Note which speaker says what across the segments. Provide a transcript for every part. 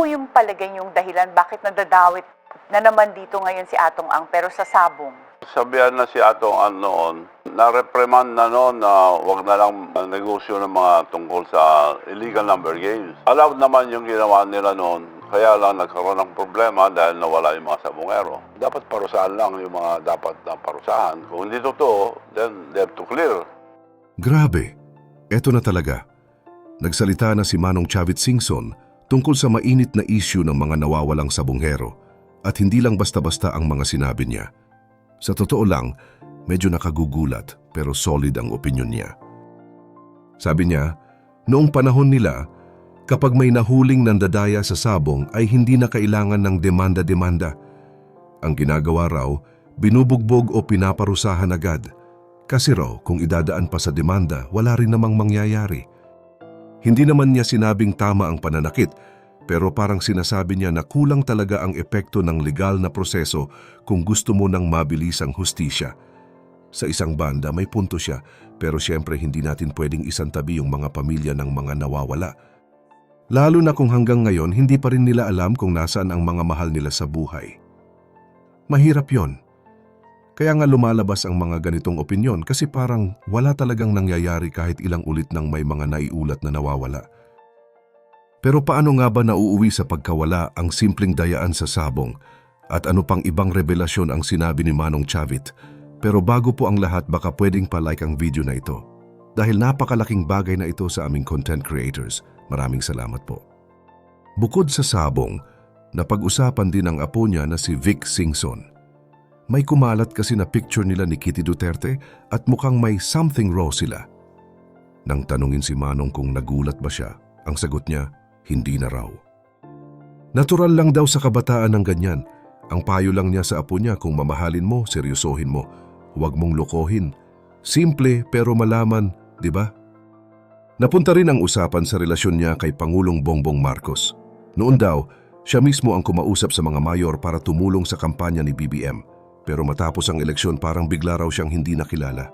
Speaker 1: po yung palagay yung dahilan bakit nadadawit na naman dito ngayon si Atong Ang pero sa sabong?
Speaker 2: Sabihan na si Atong An noon, na-reprimand na noon na wag na lang negosyo ng mga tungkol sa illegal number games. Allowed naman yung ginawa nila noon, kaya lang nagkaroon ng problema dahil nawala yung mga sabongero. Dapat parusahan lang yung mga dapat na parusahan. Kung hindi totoo, then they have to clear.
Speaker 3: Grabe, eto na talaga. Nagsalita na si Manong Chavit Singson tungkol sa mainit na issue ng mga nawawalang sabonghero at hindi lang basta-basta ang mga sinabi niya. Sa totoo lang, medyo nakagugulat pero solid ang opinion niya. Sabi niya, noong panahon nila, kapag may nahuling nandadaya sa sabong ay hindi na kailangan ng demanda-demanda. Ang ginagawa raw, binubugbog o pinaparusahan agad. Kasi raw, kung idadaan pa sa demanda, wala rin namang mangyayari. Hindi naman niya sinabing tama ang pananakit, pero parang sinasabi niya na kulang talaga ang epekto ng legal na proseso kung gusto mo ng mabilis ang hustisya. Sa isang banda may punto siya, pero siyempre hindi natin pwedeng isantabi yung mga pamilya ng mga nawawala. Lalo na kung hanggang ngayon hindi pa rin nila alam kung nasaan ang mga mahal nila sa buhay. Mahirap yon. Kaya nga lumalabas ang mga ganitong opinyon kasi parang wala talagang nangyayari kahit ilang ulit nang may mga naiulat na nawawala. Pero paano nga ba nauuwi sa pagkawala ang simpleng dayaan sa sabong at ano pang ibang revelasyon ang sinabi ni Manong Chavit? Pero bago po ang lahat baka pwedeng pa-like ang video na ito. Dahil napakalaking bagay na ito sa aming content creators. Maraming salamat po. Bukod sa sabong, napag-usapan din ang apo niya na si Vic Singson. May kumalat kasi na picture nila ni Kitty Duterte at mukhang may something raw sila. Nang tanungin si Manong kung nagulat ba siya, ang sagot niya, hindi na raw. Natural lang daw sa kabataan ng ganyan. Ang payo lang niya sa apo niya kung mamahalin mo, seryosohin mo. Huwag mong lokohin. Simple pero malaman, di ba? Napunta rin ang usapan sa relasyon niya kay Pangulong Bongbong Marcos. Noon daw, siya mismo ang kumausap sa mga mayor para tumulong sa kampanya ni BBM. Pero matapos ang eleksyon parang bigla raw siyang hindi nakilala.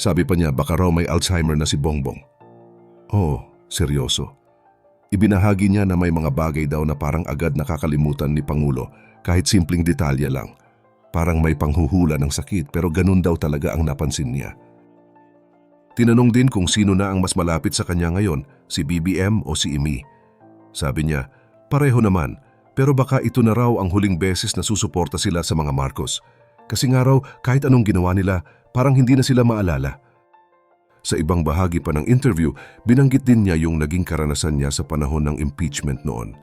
Speaker 3: Sabi pa niya baka raw may Alzheimer na si Bongbong. Oh, seryoso. Ibinahagi niya na may mga bagay daw na parang agad nakakalimutan ni Pangulo kahit simpleng detalye lang. Parang may panghuhula ng sakit pero ganun daw talaga ang napansin niya. Tinanong din kung sino na ang mas malapit sa kanya ngayon, si BBM o si Imi. Sabi niya, pareho naman, pero baka ito na raw ang huling beses na susuporta sila sa mga Marcos. Kasi nga raw, kahit anong ginawa nila, parang hindi na sila maalala. Sa ibang bahagi pa ng interview, binanggit din niya yung naging karanasan niya sa panahon ng impeachment noon.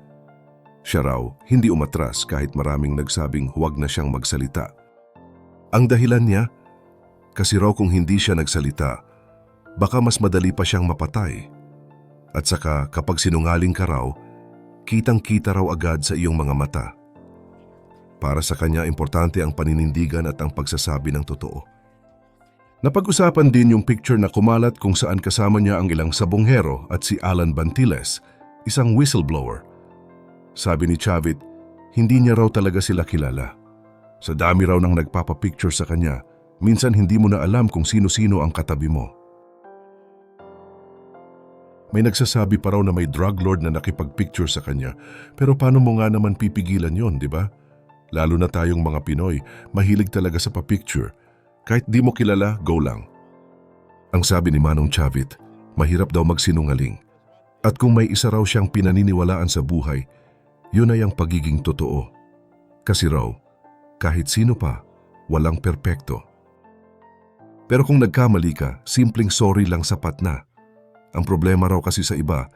Speaker 3: Siya raw, hindi umatras kahit maraming nagsabing huwag na siyang magsalita. Ang dahilan niya, kasi raw kung hindi siya nagsalita, baka mas madali pa siyang mapatay. At saka kapag sinungaling ka raw, kitang-kita raw agad sa iyong mga mata. Para sa kanya, importante ang paninindigan at ang pagsasabi ng totoo. Napag-usapan din yung picture na kumalat kung saan kasama niya ang ilang sabonghero at si Alan Bantiles, isang whistleblower. Sabi ni Chavit, hindi niya raw talaga sila kilala. Sa dami raw ng nagpapapicture sa kanya, minsan hindi mo na alam kung sino-sino ang katabi mo. May nagsasabi pa raw na may drug lord na nakipagpicture sa kanya, pero paano mo nga naman pipigilan yon, di ba? Lalo na tayong mga Pinoy, mahilig talaga sa pa-picture. Kahit di mo kilala, go lang. Ang sabi ni Manong Chavit, mahirap daw magsinungaling. At kung may isa raw siyang pinaniniwalaan sa buhay, yun ay ang pagiging totoo. Kasi raw, kahit sino pa, walang perpekto. Pero kung nagkamali ka, simpleng sorry lang sapat na. Ang problema raw kasi sa iba,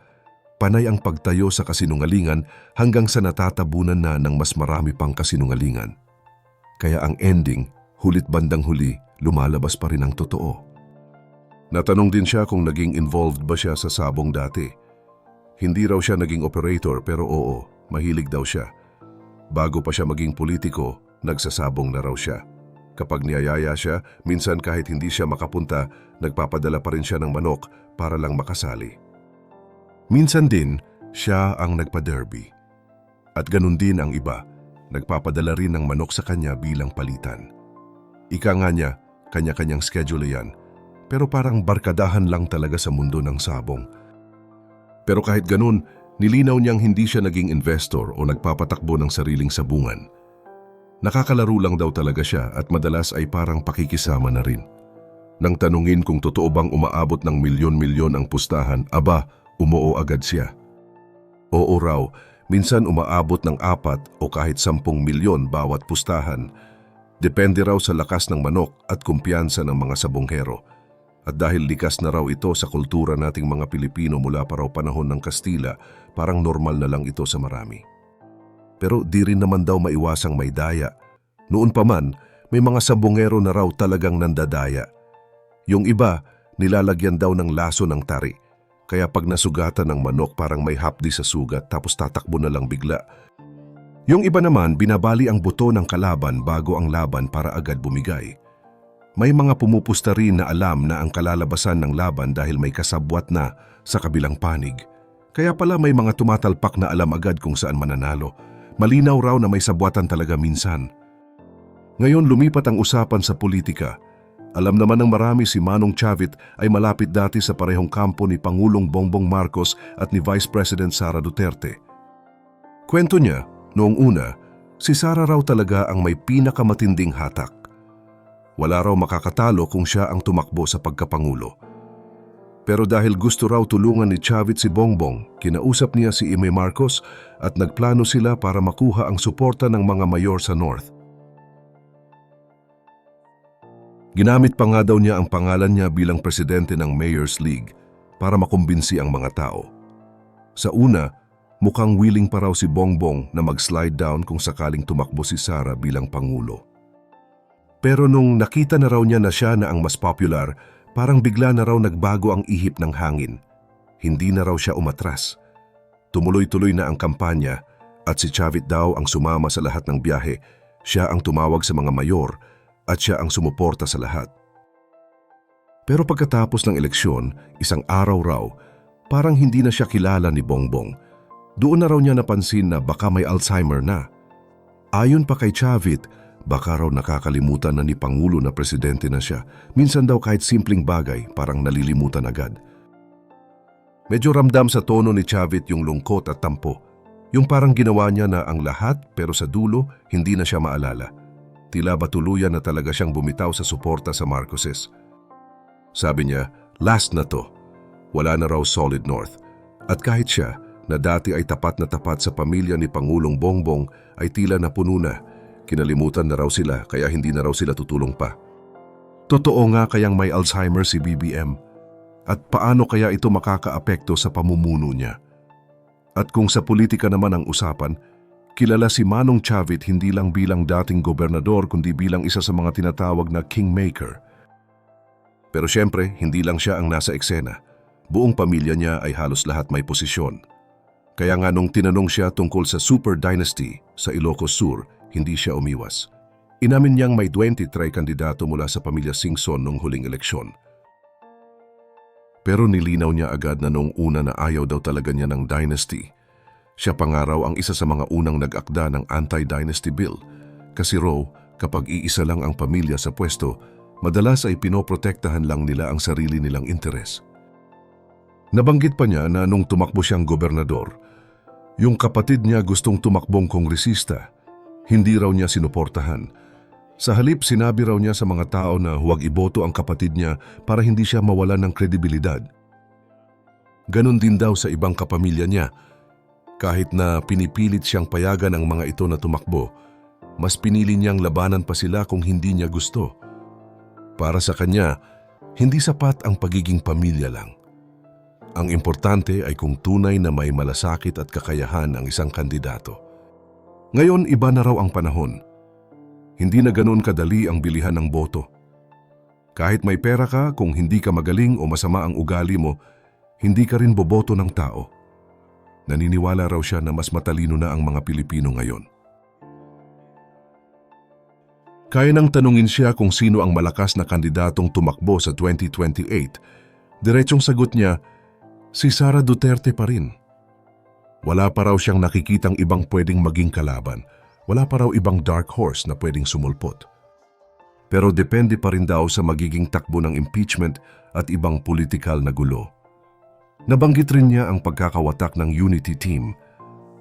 Speaker 3: panay ang pagtayo sa kasinungalingan hanggang sa natatabunan na ng mas marami pang kasinungalingan. Kaya ang ending, hulit bandang huli, lumalabas pa rin ang totoo. Natanong din siya kung naging involved ba siya sa sabong dati. Hindi raw siya naging operator pero oo, mahilig daw siya. Bago pa siya maging politiko, nagsasabong na raw siya. Kapag niyayaya siya, minsan kahit hindi siya makapunta, nagpapadala pa rin siya ng manok para lang makasali. Minsan din, siya ang nagpa-derby. At ganun din ang iba, nagpapadala rin ng manok sa kanya bilang palitan. Ika nga niya, kanya-kanyang schedule yan, pero parang barkadahan lang talaga sa mundo ng sabong. Pero kahit ganun, Nilinaw niyang hindi siya naging investor o nagpapatakbo ng sariling sabungan. Nakakalaro lang daw talaga siya at madalas ay parang pakikisama na rin. Nang tanungin kung totoo bang umaabot ng milyon-milyon ang pustahan, aba, umuo agad siya. Oo raw, minsan umaabot ng apat o kahit sampung milyon bawat pustahan. Depende raw sa lakas ng manok at kumpiyansa ng mga sabonghero. At dahil likas na raw ito sa kultura nating mga Pilipino mula pa raw panahon ng Kastila, parang normal na lang ito sa marami. Pero di rin naman daw maiwasang may daya. Noon pa man, may mga sabongero na raw talagang nandadaya. Yung iba, nilalagyan daw ng laso ng tari. Kaya pag nasugatan ng manok parang may hapdi sa sugat tapos tatakbo na lang bigla. Yung iba naman, binabali ang buto ng kalaban bago ang laban para agad bumigay. May mga pumupusta rin na alam na ang kalalabasan ng laban dahil may kasabwat na sa kabilang panig. Kaya pala may mga tumatalpak na alam agad kung saan mananalo. Malinaw raw na may sabwatan talaga minsan. Ngayon lumipat ang usapan sa politika. Alam naman ng marami si Manong Chavit ay malapit dati sa parehong kampo ni Pangulong Bongbong Marcos at ni Vice President Sara Duterte. Kwento niya, noong una, si Sara raw talaga ang may pinakamatinding hatak. Wala raw makakatalo kung siya ang tumakbo sa pagkapangulo. Pero dahil gusto raw tulungan ni Chavit si Bongbong, kinausap niya si Ime Marcos at nagplano sila para makuha ang suporta ng mga mayor sa North. Ginamit pa nga daw niya ang pangalan niya bilang presidente ng Mayor's League para makumbinsi ang mga tao. Sa una, mukhang willing pa raw si Bongbong na mag-slide down kung sakaling tumakbo si Sara bilang pangulo. Pero nung nakita na raw niya na siya na ang mas popular, parang bigla na raw nagbago ang ihip ng hangin. Hindi na raw siya umatras. Tumuloy-tuloy na ang kampanya at si Chavit daw ang sumama sa lahat ng biyahe. Siya ang tumawag sa mga mayor at siya ang sumuporta sa lahat. Pero pagkatapos ng eleksyon, isang araw raw, parang hindi na siya kilala ni Bongbong. Doon na raw niya napansin na baka may Alzheimer na. Ayon pa kay Chavit, baka raw nakakalimutan na ni Pangulo na presidente na siya. Minsan daw kahit simpleng bagay, parang nalilimutan agad. Medyo ramdam sa tono ni Chavit yung lungkot at tampo. Yung parang ginawa niya na ang lahat pero sa dulo hindi na siya maalala. Tila ba tuluyan na talaga siyang bumitaw sa suporta sa Marcoses. Sabi niya, last na to. Wala na raw solid north. At kahit siya, na dati ay tapat na tapat sa pamilya ni Pangulong Bongbong, ay tila napuno na. Kinalimutan na raw sila kaya hindi na raw sila tutulong pa. Totoo nga kayang may Alzheimer si BBM. At paano kaya ito makakaapekto sa pamumuno niya? At kung sa politika naman ang usapan, kilala si Manong Chavit hindi lang bilang dating gobernador kundi bilang isa sa mga tinatawag na kingmaker. Pero syempre, hindi lang siya ang nasa eksena. Buong pamilya niya ay halos lahat may posisyon. Kaya nga nung tinanong siya tungkol sa Super Dynasty sa Ilocos Sur, hindi siya umiwas. Inamin niyang may 23 kandidato mula sa pamilya Singson nung huling eleksyon. Pero nilinaw niya agad na nung una na ayaw daw talaga niya ng dynasty. Siya pa nga raw ang isa sa mga unang nag-akda ng anti-dynasty bill. Kasi raw, kapag iisa lang ang pamilya sa pwesto, madalas ay pinoprotektahan lang nila ang sarili nilang interes. Nabanggit pa niya na nung tumakbo siyang gobernador, yung kapatid niya gustong tumakbong kongresista, hindi raw niya sinuportahan. Sa halip, sinabi raw niya sa mga tao na huwag iboto ang kapatid niya para hindi siya mawalan ng kredibilidad. Ganon din daw sa ibang kapamilya niya. Kahit na pinipilit siyang payagan ang mga ito na tumakbo, mas pinili niyang labanan pa sila kung hindi niya gusto. Para sa kanya, hindi sapat ang pagiging pamilya lang. Ang importante ay kung tunay na may malasakit at kakayahan ang isang kandidato. Ngayon iba na raw ang panahon. Hindi na ganoon kadali ang bilihan ng boto. Kahit may pera ka, kung hindi ka magaling o masama ang ugali mo, hindi ka rin boboto ng tao. Naniniwala raw siya na mas matalino na ang mga Pilipino ngayon. Kaya nang tanungin siya kung sino ang malakas na kandidatong tumakbo sa 2028, diretsong sagot niya, si Sara Duterte pa rin. Wala pa raw siyang nakikitang ibang pwedeng maging kalaban. Wala pa raw ibang dark horse na pwedeng sumulpot. Pero depende pa rin daw sa magiging takbo ng impeachment at ibang politikal na gulo. Nabanggit rin niya ang pagkakawatak ng Unity Team.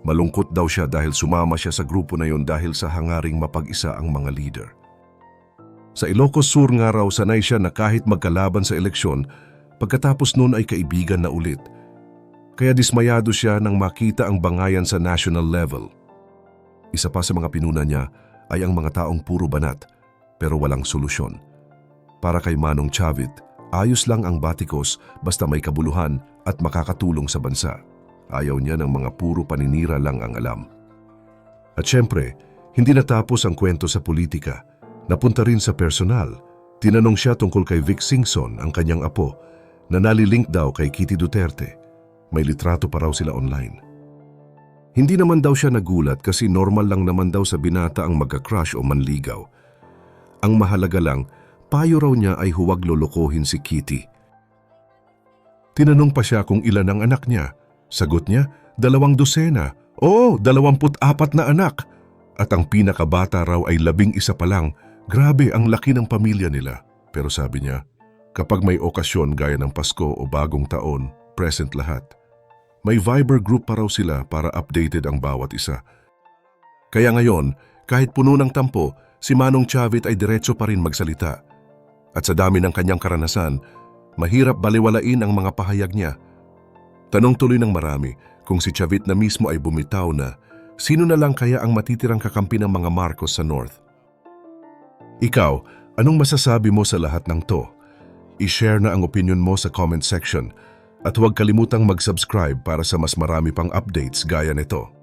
Speaker 3: Malungkot daw siya dahil sumama siya sa grupo na yon dahil sa hangaring mapag-isa ang mga leader. Sa Ilocos Sur nga raw sanay siya na kahit magkalaban sa eleksyon, pagkatapos noon ay kaibigan na ulit. Kaya dismayado siya nang makita ang bangayan sa national level. Isa pa sa mga pinuna niya ay ang mga taong puro banat pero walang solusyon. Para kay Manong Chavit, ayos lang ang batikos basta may kabuluhan at makakatulong sa bansa. Ayaw niya ng mga puro paninira lang ang alam. At syempre, hindi natapos ang kwento sa politika. Napunta rin sa personal. Tinanong siya tungkol kay Vic Singson, ang kanyang apo, na nalilink daw kay Kitty Duterte. May litrato pa raw sila online. Hindi naman daw siya nagulat kasi normal lang naman daw sa binata ang magka-crush o manligaw. Ang mahalaga lang, payo raw niya ay huwag lolokohin si Kitty. Tinanong pa siya kung ilan ang anak niya. Sagot niya, dalawang dosena. Oo, dalawamput apat na anak. At ang pinakabata raw ay labing isa pa lang. Grabe ang laki ng pamilya nila. Pero sabi niya, kapag may okasyon gaya ng Pasko o bagong taon, present lahat. May Viber group pa raw sila para updated ang bawat isa. Kaya ngayon, kahit puno ng tampo, si Manong Chavit ay diretso pa rin magsalita. At sa dami ng kanyang karanasan, mahirap baliwalain ang mga pahayag niya. Tanong tuloy ng marami kung si Chavit na mismo ay bumitaw na, sino na lang kaya ang matitirang kakampi ng mga Marcos sa North? Ikaw, anong masasabi mo sa lahat ng to? I-share na ang opinion mo sa comment section at huwag kalimutang mag-subscribe para sa mas marami pang updates gaya nito.